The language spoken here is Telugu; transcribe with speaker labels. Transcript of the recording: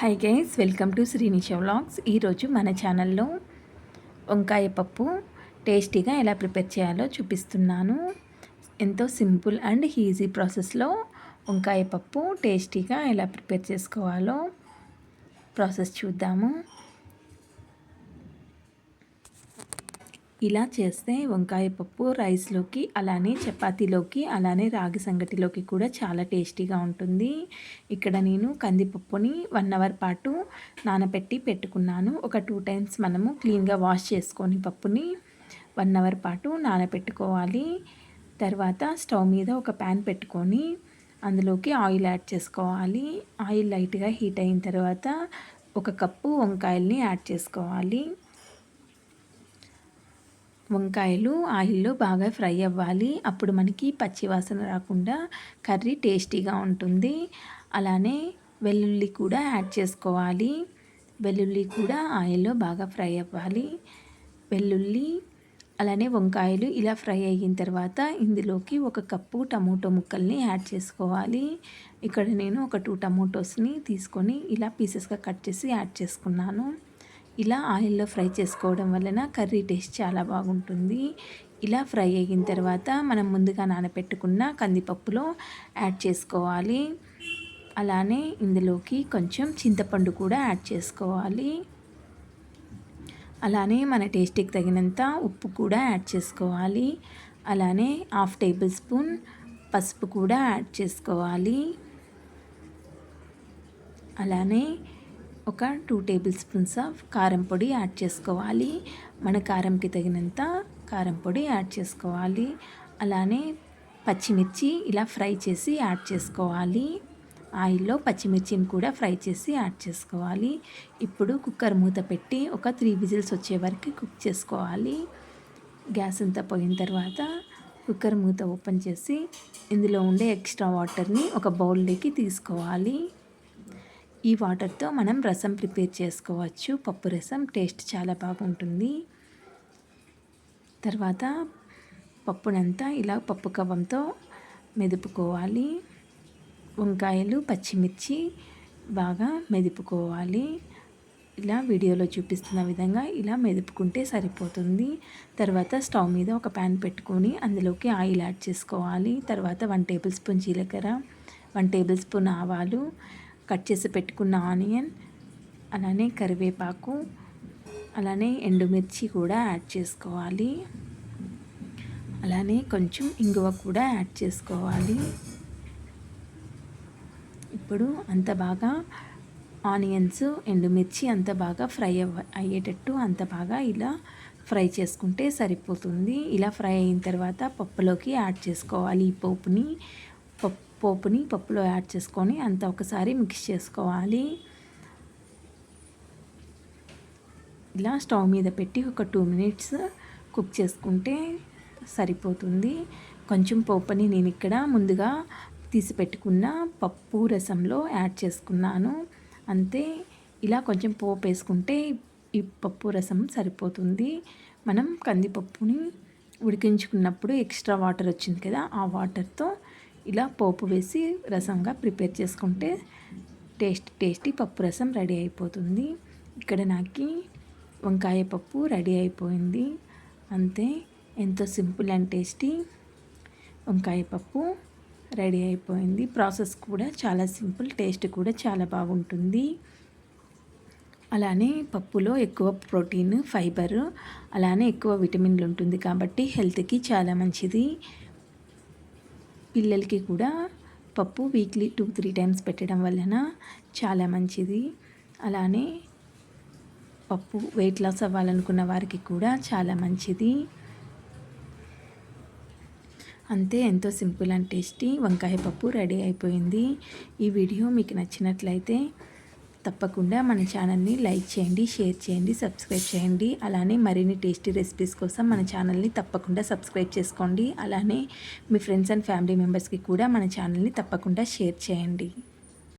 Speaker 1: Hi guys welcome to Srinisha vlogs ఈరోజు మన ఛానల్లో వంకాయ పప్పు టేస్టీగా ఎలా ప్రిపేర్ చేయాలో చూపిస్తున్నాను. ఎంతో సింపుల్ అండ్ ఈజీ ప్రాసెస్లో వంకాయ పప్పు టేస్టీగా ఎలా ప్రిపేర్ చేసుకోవాలో ప్రాసెస్ చూద్దాము. ఇలా చేస్తే వంకాయ పప్పు రైస్లోకి అలానే చపాతీలోకి అలానే రాగి సంగటిలోకి కూడా చాలా టేస్టీగా ఉంటుంది. ఇక్కడ నేను కందిపప్పుని వన్ అవర్ పాటు నానబెట్టి పెట్టుకున్నాను. ఒక టూ టైమ్స్ మనము క్లీన్గా వాష్ చేసుకొని పప్పుని వన్ అవర్ పాటు నానబెట్టుకోవాలి తర్వాత స్టవ్ మీద ఒక ప్యాన్ పెట్టుకొని అందులోకి ఆయిల్ యాడ్ చేసుకోవాలి. ఆయిల్ లైట్గా హీట్ అయిన తర్వాత ఒక కప్పు వంకాయల్ని యాడ్ చేసుకోవాలి. వంకాయలు ఆయిల్లో బాగా ఫ్రై అవ్వాలి. అప్పుడు మనకి పచ్చివాసన రాకుండా కర్రీ టేస్టీగా ఉంటుంది. అలానే వెల్లుల్లి కూడా యాడ్ చేసుకోవాలి. వెల్లుల్లి కూడా ఆయిల్లో బాగా ఫ్రై అవ్వాలి. వెల్లుల్లి అలానే వంకాయలు ఇలా ఫ్రై అయిన తర్వాత ఇందులోకి ఒక కప్పు టమోటో ముక్కల్ని యాడ్ చేసుకోవాలి. ఇక్కడ నేను ఒక టూ టమోటోస్ని తీసుకొని ఇలా పీసెస్గా కట్ చేసి యాడ్ చేసుకున్నాను. ఇలా ఆయిల్లో ఫ్రై చేసుకోవడం వలన కర్రీ టేస్ట్ చాలా బాగుంటుంది. ఇలా ఫ్రై అయిన తర్వాత మనం ముందుగా నానబెట్టుకున్న కందిపప్పులో యాడ్ చేసుకోవాలి. అలానే ఇందులోకి కొంచెం చింతపండు కూడా యాడ్ చేసుకోవాలి. అలానే మన టేస్ట్కి తగినంత ఉప్పు కూడా యాడ్ చేసుకోవాలి. అలానే హాఫ్ టేబుల్ స్పూన్ పసుపు కూడా యాడ్ చేసుకోవాలి. అలానే ఒక టూ టేబుల్ స్పూన్స్ ఆఫ్ కారం పొడి యాడ్ చేసుకోవాలి. మన కారంకి తగినంత కారం పొడి యాడ్ చేసుకోవాలి. అలానే పచ్చిమిర్చి ఇలా ఫ్రై చేసి యాడ్ చేసుకోవాలి. ఆయిల్లో పచ్చిమిర్చిని కూడా ఫ్రై చేసి యాడ్ చేసుకోవాలి. ఇప్పుడు కుక్కర్ మూత పెట్టి ఒక త్రీ విజిల్స్ వచ్చే వరకు కుక్ చేసుకోవాలి. గ్యాస్ అంతా పోయిన తర్వాత కుక్కర్ మూత ఓపెన్ చేసి ఇందులో ఉండే ఎక్స్ట్రా వాటర్ని ఒక బౌల్లోకి తీసుకోవాలి. ఈ వాటర్తో మనం రసం ప్రిపేర్ చేసుకోవచ్చు. పప్పు రసం టేస్ట్ చాలా బాగుంటుంది. తర్వాత పప్పునంతా ఇలా పప్పు కవ్వంతో మెదుపుకోవాలి. వంకాయలు పచ్చిమిర్చి బాగా మెదుపుకోవాలి. ఇలా వీడియోలో చూపిస్తున్న విధంగా ఇలా మెదుపుకుంటే సరిపోతుంది. తర్వాత స్టవ్ మీద ఒక ప్యాన్ పెట్టుకొని అందులోకి ఆయిల్ యాడ్ చేసుకోవాలి. తర్వాత వన్ టేబుల్ స్పూన్ జీలకర్ర వన్ టేబుల్ స్పూన్ ఆవాలు కట్ చేసి పెట్టుకున్న ఆనియన్ అలానే కరివేపాకు అలానే ఎండుమిర్చి కూడా యాడ్ చేసుకోవాలి. అలానే కొంచెం ఇంగువ కూడా యాడ్ చేసుకోవాలి. ఇప్పుడు అంత బాగా ఆనియన్స్ ఎండుమిర్చి అంత బాగా ఫ్రై అవ్వ అయ్యేటట్టు అంత బాగా ఇలా ఫ్రై చేసుకుంటే సరిపోతుంది. ఇలా ఫ్రై అయిన తర్వాత పప్పులోకి యాడ్ చేసుకోవాలి ఈ పోపుని. పప్పు పోపుని పప్పులో యాడ్ చేసుకొని అంత ఒకసారి మిక్స్ చేసుకోవాలి. ఇలా స్టవ్ మీద పెట్టి ఒక టూ మినిట్స్ కుక్ చేసుకుంటే సరిపోతుంది. కొంచెం పోపుని నేను ఇక్కడ ముందుగా తీసి పెట్టుకున్న పప్పు రసంలో యాడ్ చేసుకున్నాను. అంతే. ఇలా కొంచెం పోపు వేసుకుంటే ఈ పప్పు రసం సరిపోతుంది. మనం కందిపప్పుని ఉడికించుకున్నప్పుడు ఎక్స్ట్రా వాటర్ వచ్చింది కదా ఆ వాటర్తో ఇలా పోపు వేసి రసంగా ప్రిపేర్ చేసుకుంటే టేస్ట్ టేస్టీ పప్పు రసం రెడీ అయిపోతుంది. ఇక్కడ నాకు వంకాయ పప్పు రెడీ అయిపోయింది. అంతే ఎంతో సింపుల్ అండ్ టేస్టీ వంకాయ పప్పు రెడీ అయిపోయింది. ప్రాసెస్ కూడా చాలా సింపుల్ టేస్ట్ కూడా చాలా బాగుంటుంది. అలానే పప్పులో ఎక్కువ ప్రోటీన్ ఫైబర్ అలానే ఎక్కువ విటమిన్లు ఉంటుంది కాబట్టి హెల్త్కి చాలా మంచిది. పిల్లలకి కూడా పప్పు వీక్లీ టూ త్రీ టైమ్స్ పెట్టడం వలన చాలా మంచిది. అలానే పప్పు వెయిట్ లాస్ అవ్వాలనుకున్న వారికి కూడా చాలా మంచిది. అంతే ఎంతో సింపుల్ అండ్ టేస్టీ వంకాయ పప్పు రెడీ అయిపోయింది. ఈ వీడియో మీకు నచ్చినట్లయితే తప్పకుండా మన ఛానల్ని లైక్ చేయండి షేర్ చేయండి సబ్స్క్రైబ్ చేయండి. అలానే మరిన్ని టేస్టీ రెసిపీస్ కోసం మన ఛానల్ని తప్పకుండా సబ్స్క్రైబ్ చేసుకోండి. అలానే మీ ఫ్రెండ్స్ అండ్ ఫ్యామిలీ మెంబర్స్కి కూడా మన ఛానల్ని తప్పకుండా షేర్ చేయండి.